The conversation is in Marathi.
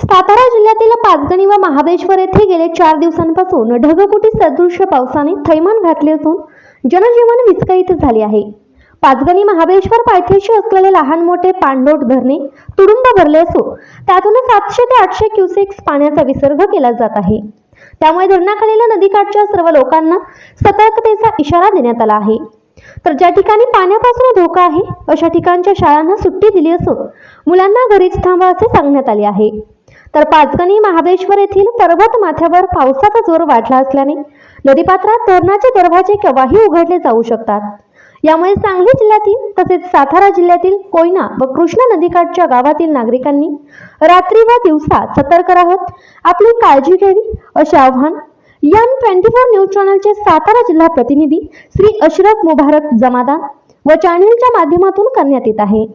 सातारा जिल्ह्यातील पाचगणी व महाबळेश्वर येथे गेले चार दिवसांपासून ढगफुटी सदृश्य पावसाने थैमान घातले असून जनजीवन विस्कळीत झाले आहे. पाचगणी महाबळेश्वर पायथ्याशी असलेले लहान मोठे पाणलोट धरणे तुडुंब भरले असून त्यातून सातशे ते आठशे क्युसेक्स पाण्याचा विसर्ग केला जात आहे. त्यामुळे धरणाखालील नदीकाठच्या सर्व लोकांना सतर्कतेचा इशारा देण्यात आला आहे. तर ज्या ठिकाणी पाण्यापासून धोका आहे अशा ठिकाणच्या शाळांना सुट्टी दिली असून मुलांना घरीच थांबा असे सांगण्यात आले आहे. तर पाचगणी महाबळेश्वर येथील पर्वत माथ्यावर पावसाचा जोर वाढला असल्याने नदीपात्रात धरणाचे दरवाजे केव्हाही उघडले जाऊ शकतात. यामुळे सांगली जिल्ह्यातील तसेच सातारा जिल्ह्यातील कोयना व कृष्णा नदीकाठच्या गावातील नागरिकांनी रात्री व दिवसा सतर्क राहत आपली काळजी घ्यावी असे आव्हान यन ट्वेंटी फोर न्यूज चॅनलचे सातारा जिल्हा प्रतिनिधी श्री अशरफ मुबारक जमादार व चॅनलच्या माध्यमातून करण्यात येत आहे.